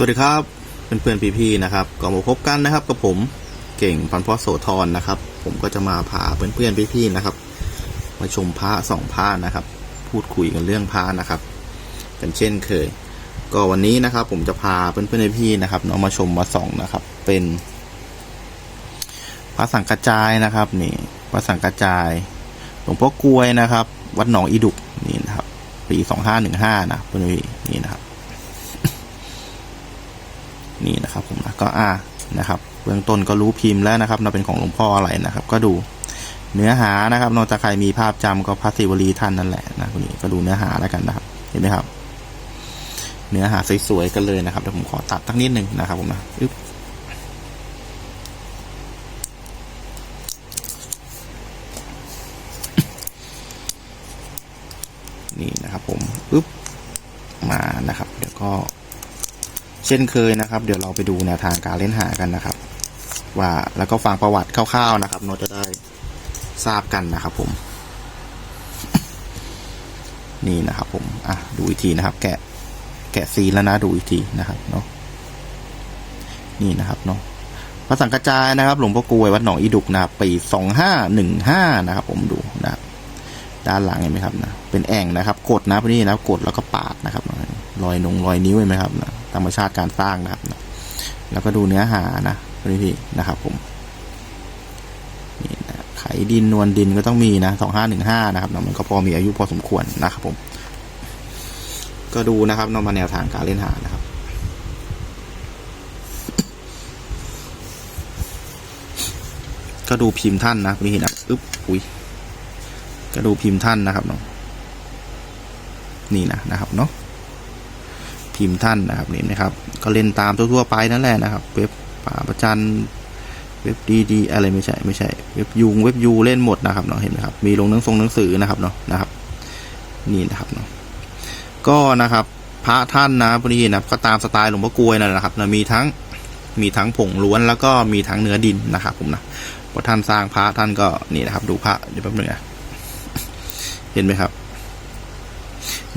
สวัสดีครับเพื่อนๆพี่ๆนะครับก็มาพบกันนะครับกับผมเก่งพันพ่อโสธรนะครับ ผมก็จะมาพาเพื่อนๆพี่ๆนะครับ มาชมพระสองพระนะครับ พูดคุยกันเรื่องพระนะครับกันเช่นเคย ก็วันนี้นะครับ ผมจะพาเพื่อนๆพี่ๆนะครับเนาะมาชมมาส่องนะครับ เป็นพระสังกระจายนะครับนี่พระสังกระจายหลวงพ่อกลวยนะครับ วัดหนองอีดุกนี่นะครับ ปีสองห้าหนึ่งห้านะเพื่อนๆนี่นะครับ นะครับผมนะก็อ่านะครับเบื้องต้นก็รู้พิมพ์แล้วนะครับเราเป็นของหลวงพ่ออะไรนะครับ ก็ดูเนื้อหานะครับนอกจากใครมีภาพจำก็พระศิวลีท่านนั่นแหละนะคุณนี้ก็ดูเนื้อหาแล้วกันนะครับ เห็นไหมครับ เนื้อหาสวยๆกันเลยนะครับเดี๋ยวผมขอตัดทักนิดหนึ่งนะครับผมนะอึ๊บนี่นะครับผมอึ๊บมานะครับ เดี๋ยวก็ เช่นเคยนะครับ เดี๋ยวเราไปดูแนวทางการเล่นหากันนะครับ ว่าแล้วก็ฟังประวัติคร่าวๆนะครับเราจะได้ทราบกันนะครับผม นี่นะครับผมอะดูอีกทีนะครับ แกะแกะซีแล้วนะดูอีกทีนะครับเนาะนี่นะครับเนาะพระสังกระจายนะครับ หลวงพ่อกลวยวัดหนองอีดุกนะครับปีสองห้าหนึ่งห้านะครับ ผมดูนะครับด้านหลังเห็นไหมครับนะเป็นแอ่งนะครับ กดนะพวกนี้นะกดแล้วก็ปาดนะครับรอยนงรอยนิ้วเห็นไหมครับนะ ธรรมชาติการสร้างนะครับนะแล้วก็ดูเนื้อหานะพี่พี่นะครับผมนี่นะไขดินนวลดินก็ต้องมีนะสองห้าหนึ่งห้านะครับนะมันก็พอมีอายุพอสมควรนะครับผม ก็ดูนะครับนอมาแนวทางการเล่นหานะครับก็ดูพิมพ์ท่านนะพี่นะอึ๊บอุ้ยก็ดูพิมพ์ท่านนะครับเนาะนี่นะนะครับเนาะ พิมพ์ท่านนะครับเห็นไหมครับ ก็เล่นตามทั่วๆไปนั่นแหละนะครับ เว็บป่าประจันเว็บดีดีอะไรไม่ใช่ไม่ใช่ เว็บยุงเว็บยูเล่นหมดนะครับเนาะเห็นไหมครับมีลงหนังทรงหนังสือนะครับเนาะนะครับนี่นะครับเนาะก็นะครับพระท่านนะพอดีนะก็ตามสไตล์หลวงพ่อกลวยนั่นแหละครับนะมีทั้งมีทั้งผงล้วนแล้วก็มีทั้งเนื้อดินนะครับผมนะพอท่านสร้างพระท่านก็นี่นะครับ ดูพระเดี๋ยวแป๊บนึงนะเห็นไหมครับ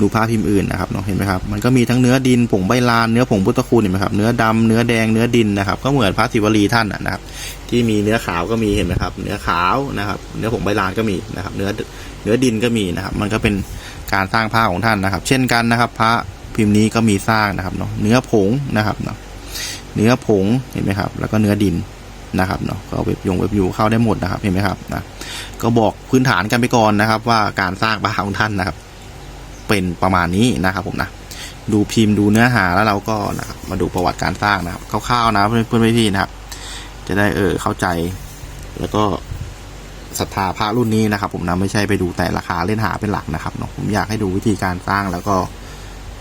ดูภาพิมพ์อื่นนะครับเนาะเห็นไหมครับมันก็มีทั้งเนื้อดินผงใบลานเนื้อผงพุทธคุณเห็นไหมครับเนื้อดำเนื้อแดงเนื้อดินนะครับ ก็เหมือนพระศิวลีท่านนะครับ ที่มีเนื้อขาวก็มีเห็นไหมครับ เนื้อขาวนะครับ เนื้อผงใบลานก็มีนะครับ เนื้อเนื้อดินก็มีนะครับ มันก็เป็นการสร้างผ้าของท่านนะครับ เช่นกันนะครับ พระพิมพ์นี้ก็มีสร้างนะครับเนาะเนื้อผงนะครับเนาะเนื้อผงเห็นไหมครับ แล้วก็เนื้อดินนะครับเนาะก็เว็บยงเว็บยูเข้าได้หมดนะครับเห็นไหมครับนะก็บอกพื้นฐานกันไปก่อนนะครับ ว่าการสร้างผ้าของท่านนะครับ เป็นประมาณนี้นะครับผมนะดูพิมพ์ดูเนื้อหาแล้วเราก็นะครับมาดูประวัติการสร้างนะครับคร่าวๆนะเพื่อนเพื่อนพี่ๆนะครับ จะได้เออเข้าใจ แล้วก็ศรัทธาพระรุ่นนี้นะครับ ผมนะไม่ใช่ไปดูแต่ราคาเล่นหาเป็นหลักนะครับเนาะผมอยากให้ดูวิธีการสร้างแล้วก็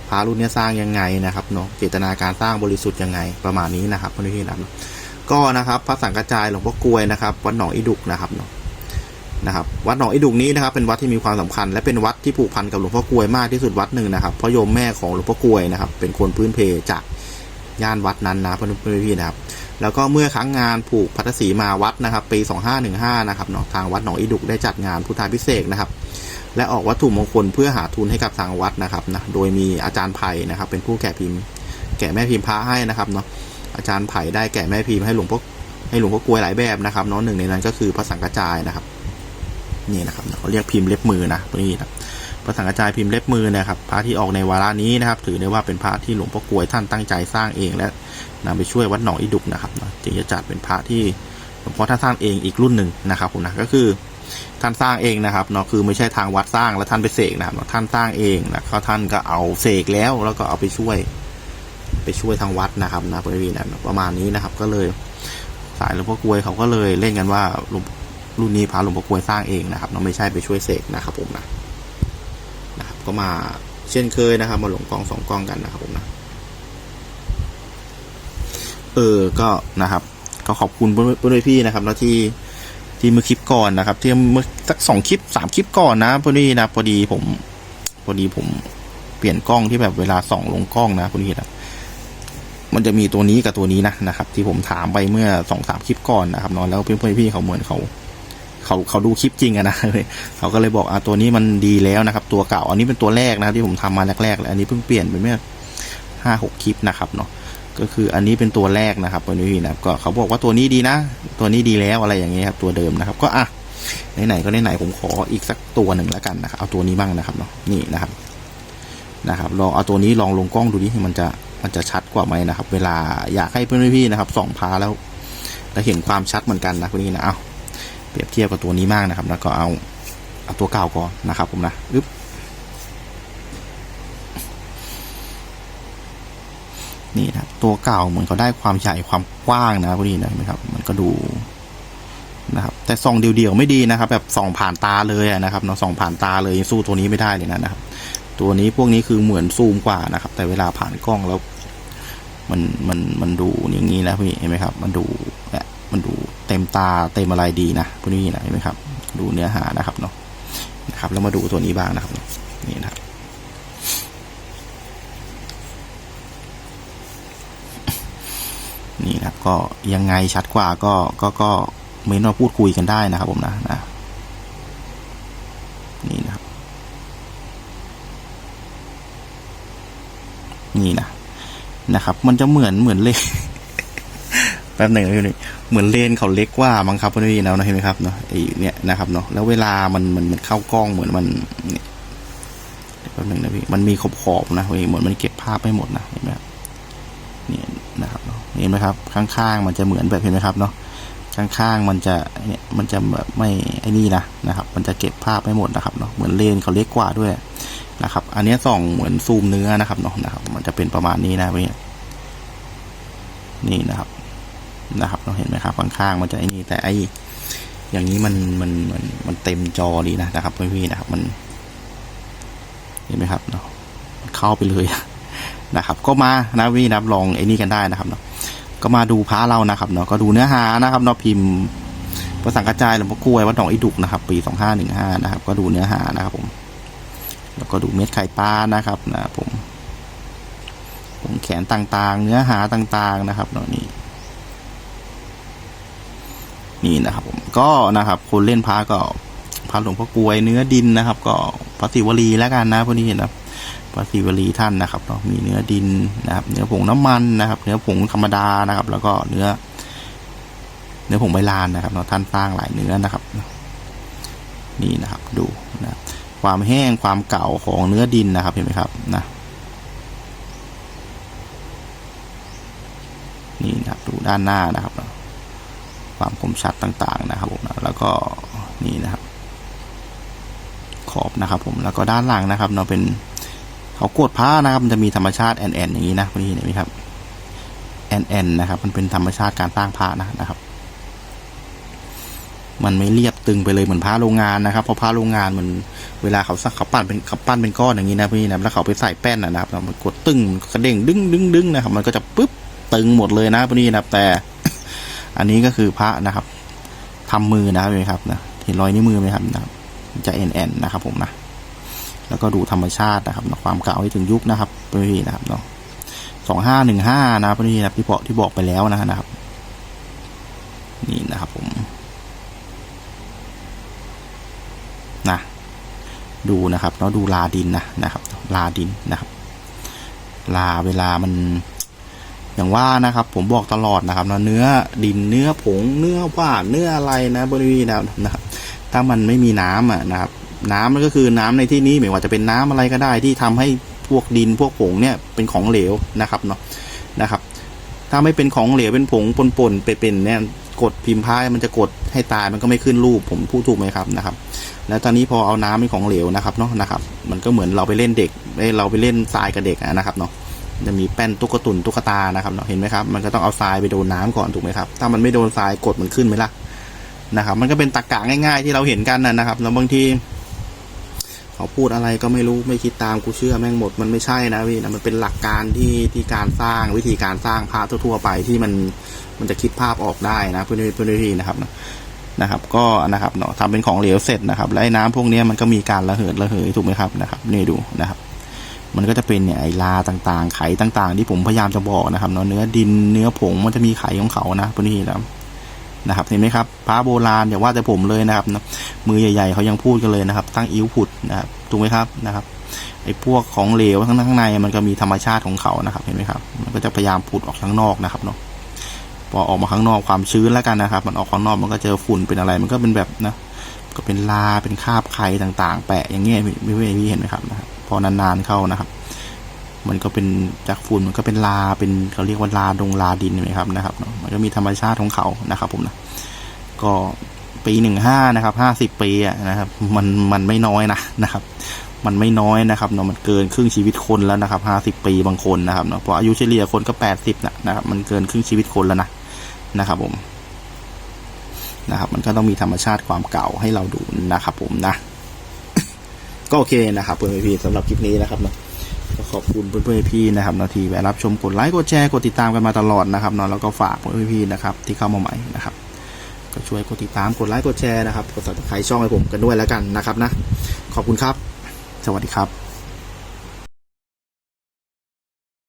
พระรุ่นนี้สร้างยังไงนะครับเนาะเจตนาการสร้างบริสุทธิ์ยังไงประมาณนี้นะครับเพื่อนพี่ๆนะครับก็นะครับพระสังกระจายหลวงพ่อกลวยนะครับวัดหนองอีดุกนะครับเนาะ นะครับวัดหนองไอดุกนี้นะครับเป็นวัดที่มีความสำคัญ และเป็นวัดที่ผูกพันกับหลวงพ่อกลวยมากที่สุดวัดหนึ่งนะครับเพราะโยมแม่ของหลวงพ่อกลวยนะครับเป็นคนพื้นเพจากย่านวัดนั้นนะเพื่อนๆพี่ๆนะครับแล้วก็เมื่อครั้งงานผูกพัทสีมาวัดนะครับ ปี 2515 นะครับเนาะทางวัดหนองอีดุกได้จัดงานพุทธาพิเศษนะครับ และออกวัตถุมงคลเพื่อหาทุนให้กับทางวัดนะครับนะโดยมีอาจารย์ไผ่นะครับ เป็นผู้แกะพิมพ์ แกะแม่พิมพ์พระให้นะครับเนาะอาจารย์ไผ่ได้แกะแม่พิมพ์ให้หลวงพ่อให้หลวงพ่อกลวยหลายแบบนะครับเนาะหนึ่งในนั้นก็คือพระสังกระจายนะครับ นี่นะครับเขาเรียกพิมพ์เล็บมือนะนี่นะพระสังกระจายพิมพ์เล็บมือนะครับพระที่ออกในวาระนี้นะครับ ถือได้ว่าเป็นพระที่หลวงพ่อกลวยท่านตั้งใจสร้างเองและนำไปช่วยวัดหนองอีดุกนะครับจึงจะจัดเป็นพระที่หลวงพ่อท่านสร้างเองอีกรุ่นหนึ่งนะครับผมนะก็คือท่านสร้างเองนะครับเนาะคือไม่ใช่ทางวัดสร้างแล้วท่านไปเสกนะครับท่านสร้างเองนะเขาท่านก็เอาเสกแล้วแล้วก็เอาไปช่วย ไปช่วยทางวัดนะครับนะประวณนั้นประมาณนี้นะครับ ก็เลยสายหลวงพ่อกลวยเขาก็เลยเล่นกันว่าหลวง รุ่นนี้พระหลวงพ่อกวยสร้างเองนะครับเราไม่ใช่ไปช่วยเสกนะครับผมนะนะครับ ก็มาเช่นเคยนะครับ มาหลงกองสองกองกันนะครับผมนะเออก็นะครับ ก็ขอบคุณเพื่อนๆพี่นะครับแล้วที่ที่เมื่อคลิปก่อนนะครับ ที่เมื่อสักสองคลิปสามคลิปก่อนนะพอดีนะพอดีผมพอดีผมเปลี่ยนกล้องที่แบบเวลาส่องลงกล้องนะพอดีนะมันจะมีตัวนี้กับตัวนี้นะนะครับ ที่ผมถามไปเมื่อสองสามคลิปก่อนนะครับนอะแล้วเพื่อนๆพี่เขาเหมือนเขา เขาเขาดูคลิปจริงอะนะเขาก็เลยบอกอะตัวนี้มันดีแล้วนะครับ ตัวเก่าอันนี้เป็นตัวแรกนะครับที่ผมทำมาแรกๆเลยอันนี้เพิ่งเปลี่ยนไปเมื่อห้าหกคลิปนะครับเนาะก็คืออันนี้เป็นตัวแรกนะครับวันนี้นะครับก็เขาบอกว่าตัวนี้ดีนะ ตัวนี้ดีแล้วอะไรอย่างเงี้ยครับ ตัวเดิมนะครับ ก็อะไหนๆก็ไหนๆผมขออีกสักตัวหนึ่งแล้วกันนะครับเอาตัวนี้บ้างนะครับเนาะนี่นะครับนะครับลองเอาตัวนี้ลองลงกล้องดูดิมันจะมันจะชัดกว่าไหมนะครับ เวลาอยากให้เพื่อนพี่นะครับส่องพาแล้วแล้วเห็นความชัดเหมือนกันนะวันนี้นะเอา เปรียบเทียบกับตัวนี้มากนะครับ แล้วก็เอาเอาตัวเก่าก่อนนะครับ ผมนะอึ๊บนี่นะตัวเก่าเหมือนเขาได้ความใหญ่ความกว้างนะพอดีนะเห็นไหมครับ มันก็ดูนะครับ แต่ส่องเดียวๆไม่ดีนะครับ แบบส่องผ่านตาเลยนะครับเนาะส่องผ่านตาเลยสู้ตัวนี้ไม่ได้เลยนะนะครับ ตัวนี้พวกนี้คือเหมือนซูมกว่านะครับ แต่เวลาผ่านกล้องแล้ว มันมันมันดูอย่างนี้นะพี่เห็นไหมครับ มันดู เต็มตาเต็มอะไรดีนะพวกนี้นะเห็นไหมครับ ดูเนื้อหานะครับเนาะนะครับ แล้วมาดูตัวนี้บ้างนะครับนี่นะครับนี่นะครับก็ยังไงชัดกว่าก็ก็ก็เม้นมาพูดคุยกันได้นะครับผมนะนะนี่นะครับนี่นะนะครับ มันจะเหมือนเหมือนเลนแป๊บหนึ่งพี่นี่ เหมือนเลนเขาเล็กกว่ามั้งครับพี่นะเห็นไหมครับเนาะไอ้เนี่ยนะครับเนาะแล้วเวลามันมันมันเข้ากล้องเหมือนมันเนี่ยแป๊บนึงนะพี่มันมีขอบขอบๆนะพี่เหมือนมันเก็บภาพไม่หมดนะเห็นไหมครับเนี่ยนะครับเนาะเห็นไหมครับ ข้างๆมันจะเหมือนแบบเห็นไหมครับเนาะข้างๆมันจะเนี่ยมันจะแบบไม่ไอ้นี่นะนะครับ มันจะเก็บภาพไม่หมดนะครับเนาะเหมือนเลนเขาเล็กกว่าด้วยนะครับ อันนี้ส่องเหมือนซูมเนื้อนะครับเนาะนะครับ มันจะเป็นประมาณนี้นะพี่นี่นะครับ นะครับเราเห็นไหมครับข้างๆมันจะไอ้นี่แต่ไอ้อย่างนี้มันมันมันมันเต็มจอดีนะนะครับพี่ๆนะครับมัน เห็นไหมครับเนาะเข้าไปเลยนะครับ ก็มานะวินะครับลองไอ้นี่กันได้นะครับเนาะก็มาดูพระเรานะครับเนาะก็ดูเนื้อหานะครับเนาะพิมพ์ภาษากระจายหลวงพ่อกล้วยวัดหนองอิดุกนะครับ ปีสองห้าหนึ่งห้านะครับ ก็ดูเนื้อหานะครับ ผม แล้วก็ดูเม็ดไข่ปลานะครับนะผมผมแขนต่างๆ เนื้อหาต่างๆนะครับเนาะนี่ นี่นะครับผมก็นะครับคนเล่นพระก็พระหลวงพ่อกลวยเนื้อดินนะครับ ก็พระศิวลีแล้วกันนะพวกนี้นะครับพระศิวลีท่านนะครับเนาะมีเนื้อดินนะครับ เนื้อผงน้ำมันนะครับ เนื้อผงธรรมดานะครับ แล้วก็เนื้อ เนื้อผงใบลานนะครับเนาะท่านสร้างหลายเนื้อนะครับ นี่นะครับดูนะความแห้งความเก่าของเนื้อดินนะครับเห็นไหมครับนะนี่นะครับดูด้านหน้านะครับ ความคมชัดต่างๆนะครับผมนะแล้วก็นี่นะครับ ขอบนะครับ ผมแล้วก็ด้านหลังนะครับเนาะเป็นเขากดผ้านะครับมันจะมีธรรมชาติแอนแอนอย่างนี้นะพี่เห็นไหมครับแอนแอนนะครับ มันเป็นธรรมชาติการสร้างผ้านะนะครับ มันไม่เรียบตึงไปเลยเหมือนผ้าโรงงานนะครับเพราะผ้าโรงงานมันเวลาเขาสักเขาปั้นเป็นเขาปั้นเป็นก้อนอย่างนี้นะพี่นะแล้วเขาไปใส่แป้นนะครับมันกดตึงกระเด้งดึงดึงดึงนะครับ มันก็จะปึ๊บตึงหมดเลยนะพี่นะแต่ อันนี้ก็คือพระนะครับทำมือนะครับเห็นครับนะเห็นรอยนิ้วมือไหมครับนะจะแอนแอนนะครับผมนะแล้วก็ดูธรรมชาตินะครับความเก่าให้ถึงยุคนะครับพี่นะครับเนาะสองห้าหนึ่งห้านะครับพี่นะครับที่บอกที่บอกไปแล้วนะครับ นี่นะครับผมนะดูนะครับเนาะดูลาดินนะนะครับ ลาดินนะครับ ลาเวลามัน อย่างว่านะครับผมบอกตลอดนะครับเนาะเนื้อดินเนื้อผงเนื้อว่านเนื้ออะไรนะบริวีนะครับถ้ามันไม่มีน้ำอะนะครับ น้ำมันก็คือน้ำในที่นี้ไม่ว่าจะเป็นน้ำอะไรก็ได้ที่ทำให้พวกดินพวกผงเนี่ยเป็นของเหลวนะครับเนาะนะครับ ถ้าไม่เป็นของเหลวเป็นผงปนๆเป็นๆเนี่ยกดพิมพ์พายมันจะกดให้ตายมันก็ไม่ขึ้นรูปผมพูดถูกไหมครับนะครับ แล้วตอนนี้พอเอาน้ำเป็นของเหลวนะครับเนาะนะครับ มันก็เหมือนเราไปเล่นเด็กเราไปเล่นทรายกับเด็กนะครับเนาะ จะมีแป้นตุ๊กตุนตุ๊กตานะครับเนาะเห็นไหมครับมันก็ต้องเอาทรายไปโดนน้าก่อนถูกไหมครับถ้ามันไม่โดนทรายกดมันขึ้นไหมล่ะนะครับ มันก็เป็นตรกกะง่าย ๆ ที่เราเห็นกันนะครับแล้วบางทีเขาพูดอะไรก็ไม่รู้ไม่คิดตามกูเชื่อแม่งหมดมันไม่ใช่นะพี่นะมันเป็นหลักการที่ที่การสร้างวิธีการสร้างพระทั่วๆไปที่มันมันจะคิดภาพออกได้นะเพื่อนเพื่อนพี่นะครับนะครับก็นะครับเนาะทำเป็นของเหลวเสร็จนะครับ แล้วไอ้น้ำพวกนี้มันก็มีการระเหิดระเหยถูกไหมครับนะครับนี่ดูนะครับ มันก็จะเป็นเนี่ยไอลาต่างๆ ไข่ต่างๆ ที่ผมพยายามจะบอกนะครับเนาะเนื้อดินเนื้อผงมันจะมีไข่ของเขานะพวกนี้นะครับนะครับเห็นไหมครับพระโบราณอย่าว่าแต่ผมเลยนะครับนะมือใหญ่ ๆเขายังพูดกันเลยนะครับ ตั้งอิ้วผุดนะครับถูกไหมครับนะครับไอ้พวกของเหลวข้างข้างในมันก็มีธรรมชาติของเขานะครับ เห็นไหมครับ มันก็จะพยายามผุดออกข้างนอกนะครับเนาะพอออกมาข้างนอกความชื้นแล้วกันนะครับ มันออกข้างนอกมันก็เจอฝุ่นเป็นอะไรมันก็เป็นแบบนะก็เป็นลาเป็นคราบไข่ต่างๆ แปะอย่างเงี้ยพี่พี่พี่เห็นไหมครับนะครับ พอนานๆเข้านะครับ มันก็เป็นจากฝุ่นมันก็เป็นลาเป็นเขาเรียกว่าลาดงลาดินนไหมครับนะครับมันก็มีธรรมชาติของเขานะครับ ผมนะก็ปีหนึ่งห้านะครับห้าสิบปีอะนะครับ มันมันไม่น้อยนะนะครับ มันไม่น้อยนะครับเนาะมันเกินครึ่งชีวิตคนแล้วนะครับห้าสิบปีบางคนนะครับเนาะเพราะอายุเฉลี่ยคนก็แปดสิบนะนะครับ มันเกินครึ่งชีวิตคนแล้วนะนะครับ ผมนะครับ มันก็ต้องมีธรรมชาติความเก่าให้เราดูนะครับ ผมนะ ก็โอเคนะครับเพื่อนๆพี่สำหรับคลิปนี้นะครับเนาะก็ขอบคุณเพื่อนๆพี่นะครับนาทีแวะรับชมกดไลค์กดแชร์กดติดตามกันมาตลอดนะครับเนาะแล้วก็ฝากเพื่อนๆพี่นะครับที่เข้ามาใหม่นะครับก็ช่วยกดติดตามกดไลค์กดแชร์นะครับกดติดตามช่องให้ผมกันด้วยแล้วกันนะครับนะขอบคุณครับ สวัสดีครับ